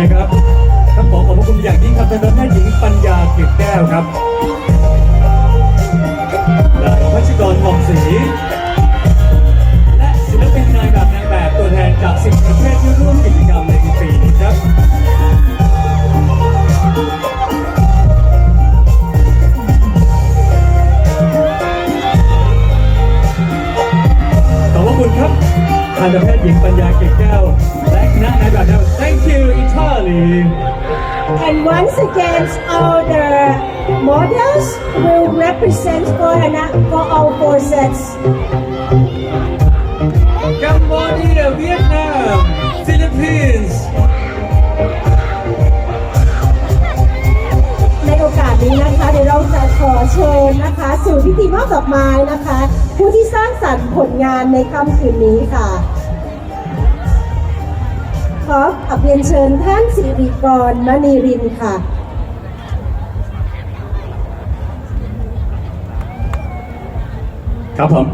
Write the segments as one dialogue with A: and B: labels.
A: นะครับต้องขอขอบพระคุณอย่างยิ่งครับท่านแพทย์หญิงปัญญาเกล็ดแก้วครับนายพัชกรทองศรีและศิลปินนายแบบนางแบบตัวแทนจากสิบประเทศที่ร่วมกิจกรรมในปีนี้ครับขอบพระคุณครับทันตแพทย์หญิงปัญญาเกล็ดแก้ว และคณะนายแบบนางแบบ Thank you Italy
B: And once again, all the models will represent for Hana for all four sets.
A: Cambodia Vietnam Philippines
B: ในโอกาสนี้นะคะเดี๋ยวเราจะขอเชิญนะคะสู่พิธีมอบดอกไม้นะคะ ผู้ที่สร้างสรรค์ผลงานในค่ำคืนนี้ค่ะ ขออับเรียนเชิญท่านสิริกรมณีรินค่ะ
A: ครับผม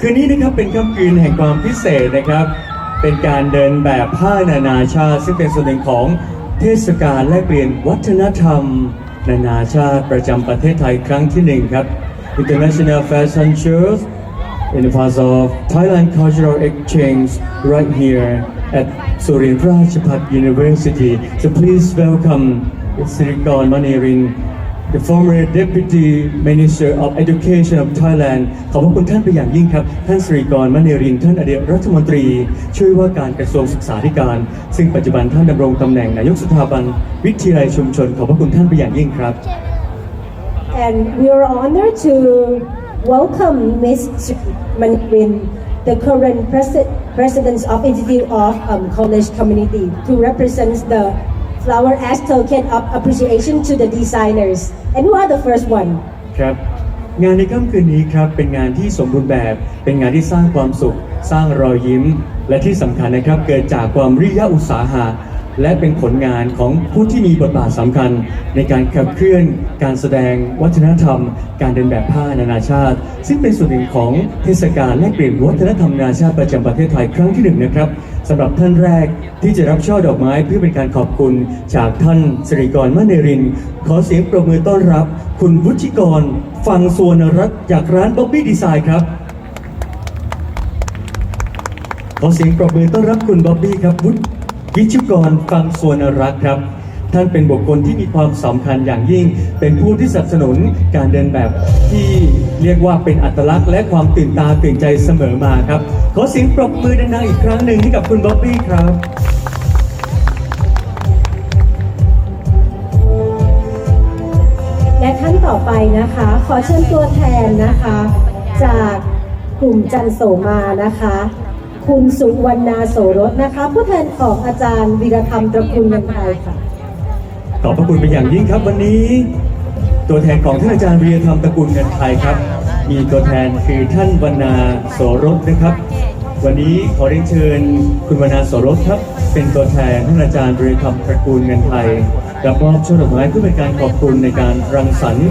A: คืนนี้นะครับเป็นค่ำคืนแห่งความพิเศษนะครับ เป็นการเดินแบบผ้านานาชาติ ซึ่งเป็นส่วนหนึ่งของเทศกาลแลกเปลี่ยนวัฒนธรรม นานาชาติประจำประเทศไทยครั้งที่หนึ่งครับ International Fashion Shows in the part of Thailand Cultural Exchange right here at Surin Prachapat University. So please welcome Sirikorn Manirin the former Deputy Minister of Education of Thailand ขอบพระคุณท่านเป็นอย่างยิ่งครับ ท่านสรีกรมณีริน ท่านอดีตรัฐมนตรี ช่วยว่าการกระทรวงศึกษาธิการ ซึ่งปัจจุบันท่านดำรงตำแหน่งนายกสถาบันวิทยาลัยชุมชน ขอบพระคุณท่านเป็นอย่างยิ่งครับ
B: And we are honored to welcome Ms. Manwin, the current presi- president of Institute of um, College Community, to represent the flower as token of appreciation to the designers. And who are the first one?
A: ครับงานในค่ำคืนนี้ครับเป็นงานที่สมบูรณ์แบบ เป็นงานที่สร้างความสุข สร้างรอยยิ้ม และที่สำคัญนะครับเกิดจากความริยะอุตสาหะ และเป็นผลงานของผู้ที่มีบทบาทสำคัญ ในการขับเคลื่อนการแสดงวัฒนธรรม การเดินแบบผ้านานาชาติ ซึ่งเป็นส่วนหนึ่งของเทศกาลแลกเปลี่ยนวัฒนธรรมนานาชาติประจำประเทศไทยครั้งที่หนึ่งนะครับสำหรับท่านแรกที่จะรับช่อดอกไม้เพื่อเป็นการขอบคุณจากท่านสิริกรมเนริน ขอเสียงปรบมือต้อนรับ คุณวุฒิกร ฟังสวนรัตน์จากร้านบ๊อบบี้ดีไซน์ครับขอเสียงปรบมือต้อนรับคุณบ๊อบบี้ครับวุฒิ วิชุกรฟังสวนรักครับ ท่านเป็นบุคคลที่มีความสำคัญอย่างยิ่ง เป็นผู้ที่สนับสนุนการเดินแบบที่เรียกว่าเป็นอัตลักษณ์และความตื่นตาตื่นใจเสมอมาครับ ขอเสียงปรบมือดังๆอีกครั้งหนึ่งให้กับคุณบ๊อบบี้ครับ
B: และท่านต่อไปนะคะ ขอเชิญตัวแทนนะคะ จากกลุ่มจันโสมานะคะ คุณสุวรรณาโสรสนะคะ ผู้แทนของอาจารย์วีรธรรมตระกูลเงินไทยค่ะ
A: ขอบพระคุณเป็นอย่างยิ่งครับวันนี้ ตัวแทนของท่านอาจารย์วีรธรรมตระกูลเงินไทยครับ มีตัวแทนคือท่านวรรณาโสรสนะครับ วันนี้ขอเรียนเชิญคุณวรรณาโสรสครับ เป็นตัวแทนท่านอาจารย์วีรธรรมตระกูลเงินไทยรับมอบช่อดอกไม้เพื่อเป็นการขอบคุณในการรังสรรค์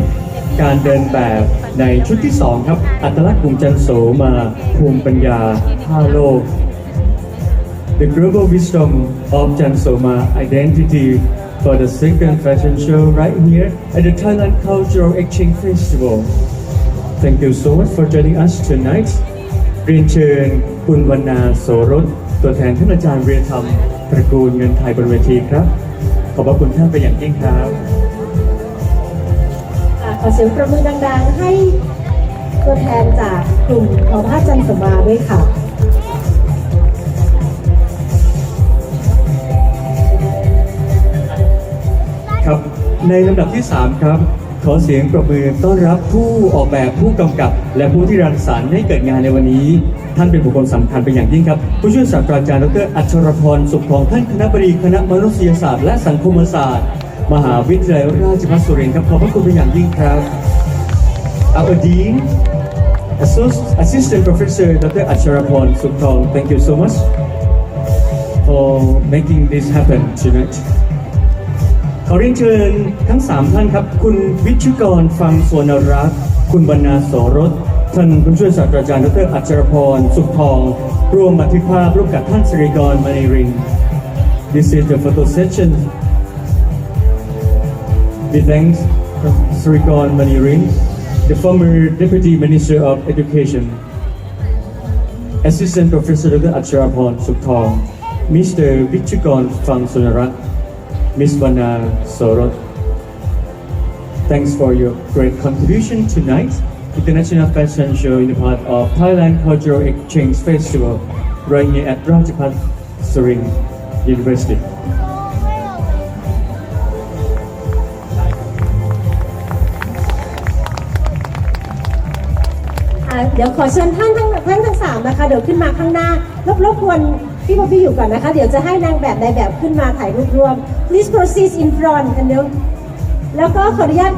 A: การเดินแบบในชุดที่สองครับ อัตลักษณ์กลุ่มจันโสมาภูมิปัญญาท่าโลก The global wisdom of Jansoma identity for the second fashion show right here at the Thailand Cultural Exchange Festival. Thank you so much for joining us tonight. เรียนเชิญคุณวรรณาโสรสตัวแทนท่านอาจารย์เรียนธรรมตระกูลเงินไทยบนเวทีครับ ขอบพระคุณท่านเป็นอย่างยิ่งครับ
B: อะขอเสียงประมือดังๆ ให้ตัวแทนจากกลุ่มของพระจันทร์สมาด้วยค่ะ
A: ครับในลำดับที่ 3 ครับ ขอเสียงปรบมือต้อนรับผู้ออกแบบผู้กำกับ และผู้ที่รังสรรค์ให้เกิดงานในวันนี้ ท่านเป็นบุคคลสำคัญเป็นอย่างยิ่งครับ ผู้ช่วยศาสตราจารย์ดรอัชรพรสุขทองท่านคณะบดีคณะมนุษยศาสตร์และสังคมศาสตร์ มหาวิทยาลัยราชภัฏสุรินทร์ครับขอบพระคุณเป็นอย่างยิ่งครับ Our Dean Assistant Professor Dr. Acharapon Suktong thank you so much for making this happen tonight ขอเรียนเชิญทั้ง 3 ท่านครับ คุณวิชุกรฟังสวนรักคุณบรรณาโสรสท่านผู้ช่วยศาสตราจารย์ดรอัจฉรพรสุขทอง ร่วมบันทึกภาพร่วมกับท่านสิริกรมณีริน This is the photo session. We thank Srikon Manirin, the former Deputy Minister of Education, Assistant Professor Dr. Acharapon Suktong, Mr. Vichukon Phang Sunarat, Ms. Vana Sorot. Thanks for your great contribution tonight. International Fashion Show in the part of Thailand Cultural Exchange Festival right here at Rajapat Surin University.
B: เดี๋ยวขอเชิญท่านทั้งท่านทั้งสามนะคะ เดี๋ยวขึ้นมาข้างหน้ารบรบกวนพี่พอพี่อยู่ก่อนนะคะ เดี๋ยวจะให้นางแบบในแบบขึ้นมาถ่ายรูปรวม please proceed in front กันเดี๋ยวแล้วก็ขออนุญาต